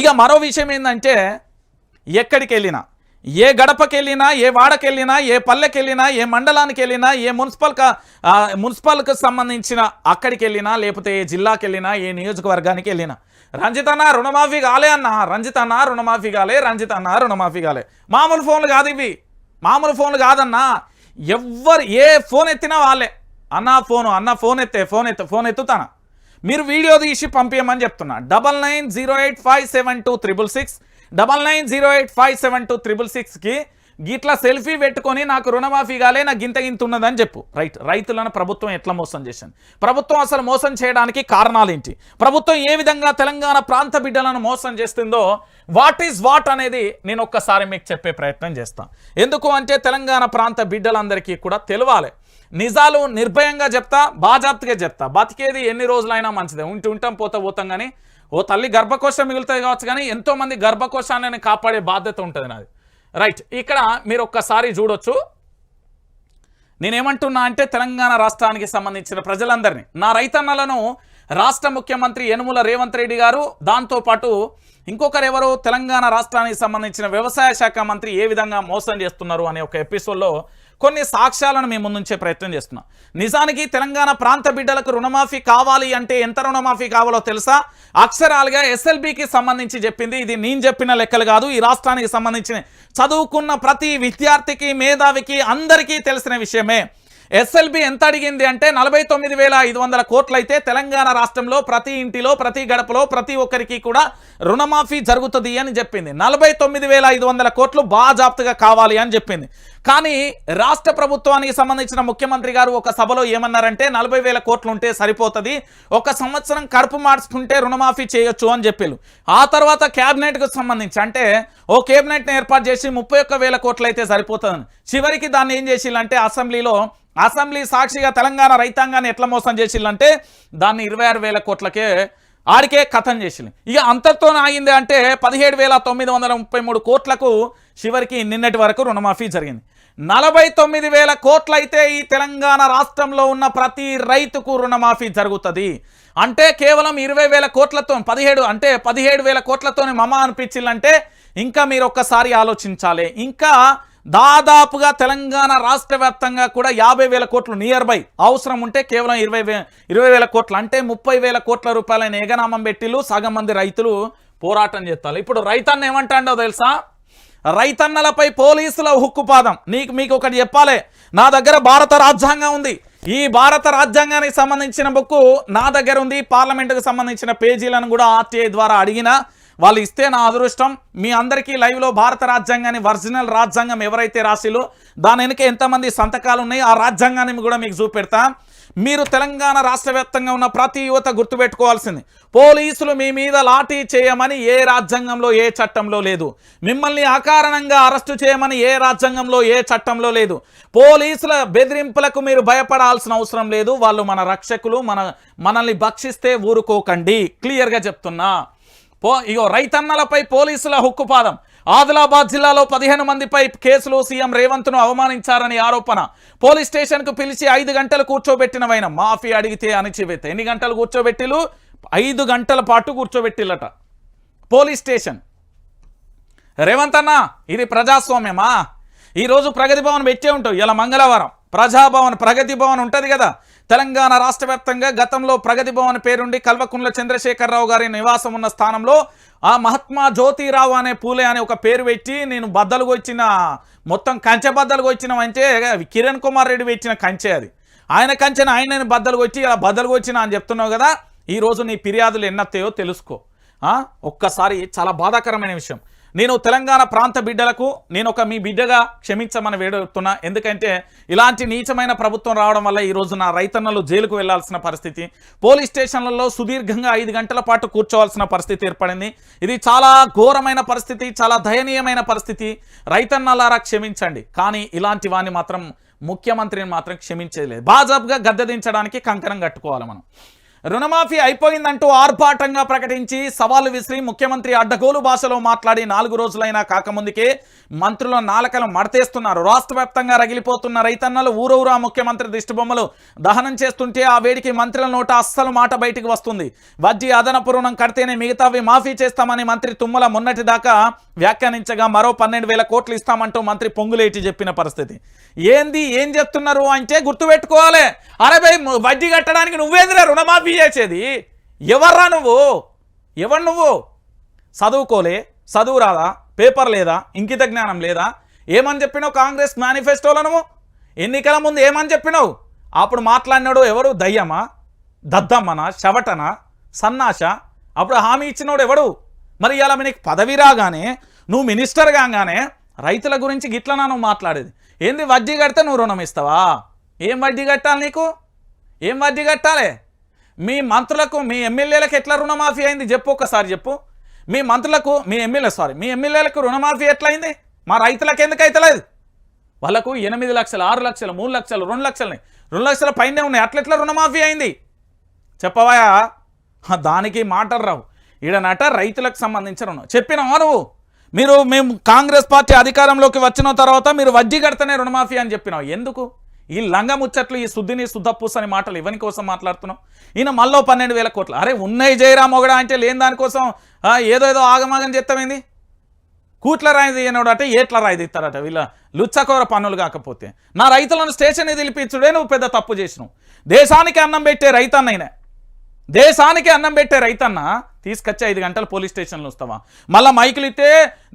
ఇక మరో విషయం ఏంటంటే ఎక్కడికి వెళ్ళినా ఏ గడపకి వెళ్ళినా ఏ వాడకి వెళ్ళినా ఏ పల్లెకి వెళ్ళినా ఏ మండలానికి వెళ్ళినా ఏ మున్సిపల్ మున్సిపల్కి సంబంధించిన అక్కడికి వెళ్ళినా లేకపోతే ఏ జిల్లాకి వెళ్ళినా ఏ నియోజకవర్గానికి వెళ్ళినా రంజిత్ రుణమాఫీ కాలే అన్న. రంజిత్ అన్న రుణమాఫీ కాలే. రంజిత్ అన్న రుణమాఫీ కాలే. మామూలు ఫోన్లు కాదు ఇవి. మామూలు ఫోన్లు కాదన్నా. ఎవ్వరు ఏ ఫోన్ ఎత్తినా వాళ్ళే. అన్న ఫోను అన్న ఫోన్ ఎత్తే ఫోన్ ఎత్తే ఫోన్ ఎత్తుతానా? మీరు వీడియో తీసి పంపించమని చెప్తున్నా. Double nine zero eight five seven two triple six double nine zero eight five seven two triple సిక్స్కి గిట్లా సెల్ఫీ పెట్టుకొని నాకు రుణమాఫీ కాలే నాకు గింత గింత ఉన్నదని చెప్పు. రైట్ రైతులను ప్రభుత్వం ఎట్లా మోసం చేసింది? ప్రభుత్వం అసలు మోసం చేయడానికి కారణాలు ఏంటి? ప్రభుత్వం ఏ విధంగా తెలంగాణ ప్రాంత బిడ్డలను మోసం చేస్తుందో వాట్ ఈజ్ వాట్ అనేది నేను ఒక్కసారి మీకు చెప్పే ప్రయత్నం చేస్తాను ఎందుకు అంటే తెలంగాణ ప్రాంత బిడ్డలందరికీ కూడా తెలవాలి. నిజాలు నిర్భయంగా చెప్తా బాజాప్తిగా చెప్తా. బతికేది ఎన్ని రోజులైనా మంచిదే. ఉంటి ఉంటాం పోతా పోతాం కానీ ఓ తల్లి గర్భకోశం మిగులుతుంది కావచ్చు కానీ ఎంతోమంది గర్భకోశాన్ని కాపాడే బాధ్యత ఉంటుంది నాది. రైట్ ఇక్కడ మీరు ఒక్కసారి చూడొచ్చు. నేనేమంటున్నా అంటే తెలంగాణ రాష్ట్రానికి సంబంధించిన ప్రజలందరినీ నా రైతన్నలను రాష్ట్ర ముఖ్యమంత్రి యనుమల రేవంత్ రెడ్డి గారు దాంతోపాటు ఇంకొకరు తెలంగాణ రాష్ట్రానికి సంబంధించిన వ్యవసాయ శాఖ మంత్రి ఏ విధంగా మోసం చేస్తున్నారు అనే ఒక ఎపిసోడ్లో కొన్ని సాక్ష్యాలను మేము ముందుంచే ప్రయత్నం చేస్తున్నాం. నిజానికి తెలంగాణ ప్రాంత బిడ్డలకు రుణమాఫీ కావాలి అంటే ఎంత రుణమాఫీ కావాలో తెలుసా? అక్షరాలుగా ఎస్ఎల్బికి సంబంధించి చెప్పింది ఇది నేను చెప్పిన లెక్కలు కాదు. ఈ రాష్ట్రానికి సంబంధించిన చదువుకున్న ప్రతి విద్యార్థికి మేధావికి అందరికీ తెలిసిన విషయమే. ఎస్ఎల్బి ఎంత అడిగింది అంటే నలభై తొమ్మిది వేల ఐదు వందల కోట్లయితే తెలంగాణ రాష్ట్రంలో ప్రతి ఇంటిలో ప్రతి గడపలో ప్రతి ఒక్కరికి కూడా రుణమాఫీ జరుగుతుంది అని చెప్పింది. నలభై తొమ్మిది వేల ఐదు వందల కోట్లు బాజాప్తుగా కావాలి అని చెప్పింది. కానీ రాష్ట్ర ప్రభుత్వానికి సంబంధించిన ముఖ్యమంత్రి గారు ఒక సభలో ఏమన్నారంటే నలభై వేల కోట్లు ఉంటే సరిపోతుంది ఒక సంవత్సరం కడుపు మార్చుకుంటే రుణమాఫీ చేయొచ్చు అని చెప్పారు ఆ తర్వాత క్యాబినెట్కు సంబంధించి అంటే ఓ కేబినెట్ని ఏర్పాటు చేసి ముప్పై ఒక్క వేల కోట్లు అయితే సరిపోతుంది చివరికి దాన్ని ఏం చేసిల్లంటే అసెంబ్లీలో అసెంబ్లీ సాక్షిగా తెలంగాణ రైతాంగాన్ని ఎట్లా మోసం చేసిందంటే దాన్ని ఇరవై ఆరు వేల కోట్లకే ఆడికే కథం చేసింది ఇక అంతటితో ఆగింది అంటే పదిహేడు వేల తొమ్మిది వందల ముప్పై మూడు కోట్లకు చివరికి నిన్నటి వరకు రుణమాఫీ జరిగింది. నలభై తొమ్మిది వేల కోట్లయితే ఈ తెలంగాణ రాష్ట్రంలో ఉన్న ప్రతి రైతుకు రుణమాఫీ జరుగుతుంది. అంటే కేవలం ఇరవై వేల కోట్లతో పదిహేడు అంటే పదిహేడు వేల కోట్లతోనే మమ అనిపించిందంటే ఇంకా మీరు ఒక్కసారి ఆలోచించాలి. ఇంకా దాదాపుగా తెలంగాణ రాష్ట్ర వ్యాప్తంగా కూడా యాభై వేల కోట్లు నియర్ బై అవసరం ఉంటే కేవలం ఇరవై ఇరవై వేల కోట్లు అంటే ముప్పై వేల కోట్ల రూపాయలైన ఏగనామం పెట్టిలు సగం మంది రైతులు పోరాటం చేస్తారు. ఇప్పుడు రైతన్న ఏమంటాడో తెలుసా? రైతన్నలపై పోలీసుల హుక్కుపాదం నీకు మీకు ఒకటి చెప్పాలి. నా దగ్గర భారత రాజ్యాంగం ఉంది. ఈ భారత రాజ్యాంగానికి సంబంధించిన బుక్కు నా దగ్గర ఉంది. పార్లమెంటుకు సంబంధించిన పేజీలను కూడా ఆర్టీఐ ద్వారా అడిగినా వాళ్ళు ఇస్తే నా అదృష్టం. మీ అందరికీ లైవ్లో భారత రాజ్యాంగాన్ని ఒరిజినల్ రాజ్యాంగం ఎవరైతే రాసిలో దాని వెనుక ఎంతమంది సంతకాలు ఉన్నాయి ఆ రాజ్యాంగాన్ని కూడా మీకు చూపెడతా. మీరు తెలంగాణ రాష్ట్ర వ్యాప్తంగా ఉన్న ప్రతి యువత గుర్తుపెట్టుకోవాల్సింది. పోలీసులు మీ మీద లాఠీ చేయమని ఏ రాజ్యాంగంలో ఏ చట్టంలో లేదు. మిమ్మల్ని అకారణంగా అరెస్టు చేయమని ఏ రాజ్యాంగంలో ఏ చట్టంలో లేదు. పోలీసుల బెదిరింపులకు మీరు భయపడాల్సిన అవసరం లేదు. వాళ్ళు మన రక్షకులు మన మనల్ని భక్షిస్తే ఊరుకోకండి. క్లియర్గా చెప్తున్నా. పో ఇగో రైతన్నలపై పోలీసుల హుక్కుపాదం. ఆదిలాబాద్ జిల్లాలో పదిహేను మందిపై కేసులు సీఎం రేవంత్ను అవమానించారని ఆరోపణ. పోలీస్ స్టేషన్కు పిలిచి ఐదు గంటలు కూర్చోబెట్టినవైన మాఫీ అడిగితే అణిచివేత. ఎన్ని గంటలు కూర్చోబెట్టిలు ఐదు గంటల పాటు కూర్చోబెట్టిల్లట. Police station. రేవంత్ అన్న ఇది ప్రజాస్వామ్యమా? ఈరోజు ప్రగతి భవన్ పెట్టే ఉంటావు ఇలా మంగళవారం ప్రజాభవన్ ప్రగతి భవన్ ఉంటుంది కదా? తెలంగాణ రాష్ట్ర వ్యాప్తంగా గతంలో ప్రగతి భవన్ పేరుండి కల్వకుంట్ల చంద్రశేఖరరావు గారి నివాసం ఉన్న స్థానంలో ఆ మహాత్మా జ్యోతిరావు అనే పూలే అనే ఒక పేరు పెట్టి నేను బద్దలుగా వచ్చిన మొత్తం కంచె బద్దలుగా వచ్చిన అంటే కిరణ్ కుమార్ రెడ్డి పెట్టిన కంచె అది. ఆయన కంచెను ఆయన బద్దలుగా వచ్చి ఇలా బద్దలుగా వచ్చిన అని చెప్తున్నావు కదా ఈరోజు నీ ఫిర్యాదులు ఎన్నత్తాయో తెలుసుకో. ఒక్కసారి చాలా బాధాకరమైన విషయం. నేను తెలంగాణ ప్రాంత బిడ్డలకు నేను ఒక మీ బిడ్డగా క్షమించమని వేడుతున్నా. ఎందుకంటే ఇలాంటి నీచమైన ప్రభుత్వం రావడం వల్ల ఈరోజు నా రైతన్నలు జైలుకు వెళ్ళాల్సిన పరిస్థితి పోలీస్ స్టేషన్లలో సుదీర్ఘంగా ఐదు గంటల పాటు కూర్చోవాల్సిన పరిస్థితి ఏర్పడింది. ఇది చాలా ఘోరమైన పరిస్థితి చాలా దయనీయమైన పరిస్థితి. రైతన్నలారా క్షమించండి. కానీ ఇలాంటి వాడిని మాత్రం ముఖ్యమంత్రిని మాత్రం క్షమించలేదు లేదు. బాజాబ్గా దించడానికి కంకణం కట్టుకోవాలి మనం. రుణమాఫీ అయిపోయిందంటూ ఆర్భాటంగా ప్రకటించి సవాలు విసిరి ముఖ్యమంత్రి అడ్డగోలు భాషలో మాట్లాడి నాలుగు రోజులైనా కాకముందుకే మంత్రుల నాలకలు మడతేస్తున్నారు. రాష్ట్ర వ్యాప్తంగా రగిలిపోతున్న రైతన్నలు ఊరూరా ముఖ్యమంత్రి దిష్టిబొమ్మలు దహనం చేస్తుంటే ఆ వేడికి మంత్రుల నోట అస్సలు మాట బయటికి వస్తుంది. వడ్డీ అదనపు రుణం కడితేనే మిగతావి మాఫీ చేస్తామని మంత్రి తుమ్మల మొన్నటి దాకా వ్యాఖ్యానించగా మరో పన్నెండు వేల కోట్లు ఇస్తామంటూ మంత్రి పొంగులేటి చెప్పిన పరిస్థితి. ఏంది? ఏం చెప్తున్నారు అంటే గుర్తుపెట్టుకోవాలి. అరే భయ్ వడ్డీ కట్టడానికి నువ్వేందిరా రుణమాఫీ చేసేది? ఎవర్రా నువ్వు? ఎవరు నువ్వు? చదువుకోలే చదువు రాదా పేపర్ లేదా ఇంకిత జ్ఞానం లేదా? ఏమని చెప్పినావు కాంగ్రెస్ మేనిఫెస్టోలో నువ్వు? ఎన్నికల ముందు ఏమని చెప్పినావు? అప్పుడు మాట్లాడినాడు ఎవరు? దయ్యమా? దద్దమ్మనా? శవటనా? సన్నాష అప్పుడు హామీ ఇచ్చినోడు ఎవడు? మరి ఇలా నీకు పదవి రాగానే నువ్వు మినిస్టర్ కాగానే రైతుల గురించి గిట్లనా నువ్వు మాట్లాడేది? ఏంది వడ్డీ కడితే నువ్వు రుణం ఇస్తావా? ఏం వడ్డీ కట్టాలి నీకు? ఏం వడ్డీ కట్టాలి? మీ మంత్రులకు మీ ఎమ్మెల్యేలకు ఎట్లా రుణమాఫీ అయింది? చెప్పు ఒకసారి చెప్పు. మీ మంత్రులకు మీ ఎమ్మెల్యే సారీ మీ ఎమ్మెల్యేలకు రుణమాఫీ ఎట్లయింది? మా రైతులకు ఎందుకు అవుతలేదు వాళ్ళకు ఎనిమిది లక్షలు ఆరు లక్షలు మూడు లక్షలు రెండు లక్షలని రెండు లక్షల పైనే ఉన్నాయి. అట్లెట్లా రుణమాఫీ అయింది? చెప్పవా? దానికి మాటలు రావు. ఈడనట రైతులకు సంబంధించిన రుణం. చెప్పినావా నువ్వు? మీరు మేము కాంగ్రెస్ పార్టీ అధికారంలోకి వచ్చిన తర్వాత మీరు వడ్డీ కడితేనే రుణమాఫీ అని చెప్పినావు. ఎందుకు? ఈ లంగ ముచ్చట్లు ఈ శుద్ధిని శుద్ధపూస అని మాటలు ఇవని కోసం మాట్లాడుతున్నాం ఈయన మళ్ళీ పన్నెండు వేల కోట్లు. అరే ఉన్నాయి జయరామ్ ఒకడా అంటే లేని దానికోసం ఏదో ఏదో ఆగమాగం చెప్తామేంది కూట్ల రాయి తీయనోడు అంటే ఏట్ల రాయి తీస్తారట వీళ్ళ లుచ్చకోర పనులు కాకపోతే. నా రైతులను స్టేషన్ నిలిపించుడే నువ్వు పెద్ద తప్పు చేసినావు. దేశానికి అన్నం పెట్టే రైతన్నైనా దేశానికి అన్నం పెట్టే రైతన్న తీసుకొచ్చి ఐదు గంటలు పోలీస్ స్టేషన్లో వస్తావా? మళ్ళీ మైకులు ఇస్తే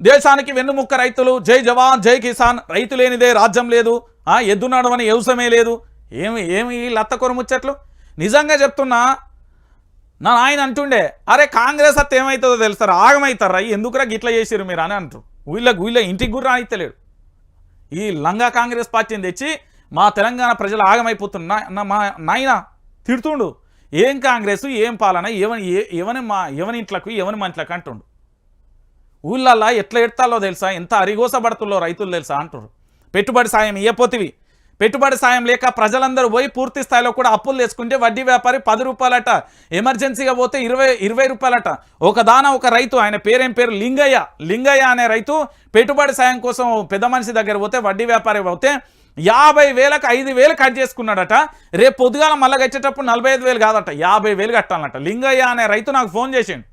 దేశానికి వెన్నుముక్క రైతులు జై జవాన్ జై కిసాన్ రైతు లేనిదే రాజ్యం లేదు. ఎద్దు నడవని వ్యవసాయమే లేదు. ఏమి ఏమి ఈ లత్తకొర ముచ్చట్లు? నిజంగా చెప్తున్నా నా ఆయన అంటుండే అరే కాంగ్రెస్ అత్త ఏమవుతుందో తెలుస్తారు ఆగమవుతారా ఎందుకురా గిట్లా చేసిరు మీరు అని అంటారు. వీళ్ళకి వీళ్ళ ఇంటికి కూడా రానిత్తలేడు. ఈ లంగా కాంగ్రెస్ పార్టీని తెచ్చి మా తెలంగాణ ప్రజలు ఆగమైపోతున్నా మా నాయన తిడుతుండు. ఏం కాంగ్రెస్ ఏం పాలన ఎవని ఏ- ఎవని మా ఎవని ఇంట్లకు ఎవని మంట్లకు అంటుండు. ఊళ్ళల్లా ఎట్లా ఎడతాలో తెలుసా? ఎంత అరిగోసపడుతుందో రైతులు తెలుసా? అంటారు పెట్టుబడి సాయం ఇయ్యపోతివి. పెట్టుబడి సాయం లేక ప్రజలందరూ పోయి పూర్తి స్థాయిలో కూడా అప్పులు తీసుకుంటే వడ్డీ వ్యాపారి పది రూపాయలట ఎమర్జెన్సీగా పోతే ఇరవై ఇరవై రూపాయలట. ఒక దాన ఒక రైతు ఆయన పేరేం పేరు? లింగయ్య. లింగయ్య అనే రైతు పెట్టుబడి సాయం కోసం పెద్ద మనిషి దగ్గర పోతే వడ్డీ వ్యాపారి పోతే యాభై వేలకు ఐదు వేలు కట్ చేసుకున్నాడట. రేపు పొద్దుగాల మళ్ళీ కట్టేటప్పుడు నలభై ఐదు వేలు కాదట యాభై వేలు కట్టాలట లింగయ్య అనే రైతు నాకు ఫోన్ చేసిండు.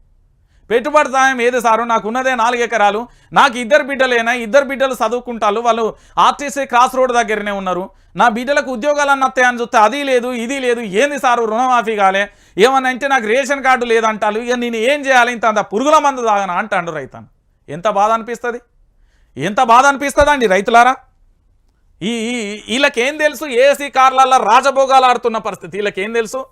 పెట్టుబడి సాయం ఏది సారు? నాకు ఉన్నదే నాలుగు ఎకరాలు. నాకు ఇద్దరు బిడ్డలేనా? ఇద్దరు బిడ్డలు చదువుకుంటారు వాళ్ళు ఆర్టీసీ క్రాస్ రోడ్ దగ్గరనే ఉన్నారు. నా బిడ్డలకు ఉద్యోగాలు అన్నత్తాయని చూస్తే అది లేదు ఇది లేదు. ఏంది సారు? రుణమాఫీ కాలే. ఏమన్నా అంటే నాకు రేషన్ కార్డు లేదంటారు ఇక నేను ఏం చేయాలి? ఇంత అంత పురుగుల మందు తాగనా అంటాడు రైతను ఎంత బాధ అనిపిస్తుంది? ఎంత బాధ అనిపిస్తుందండి రైతులారా? ఈ ఈ- వీళ్ళకేం తెలుసు? ఏసీ కార్లల్లో రాజభోగాలు ఆడుతున్న పరిస్థితి. వీళ్ళకేం తెలుసు?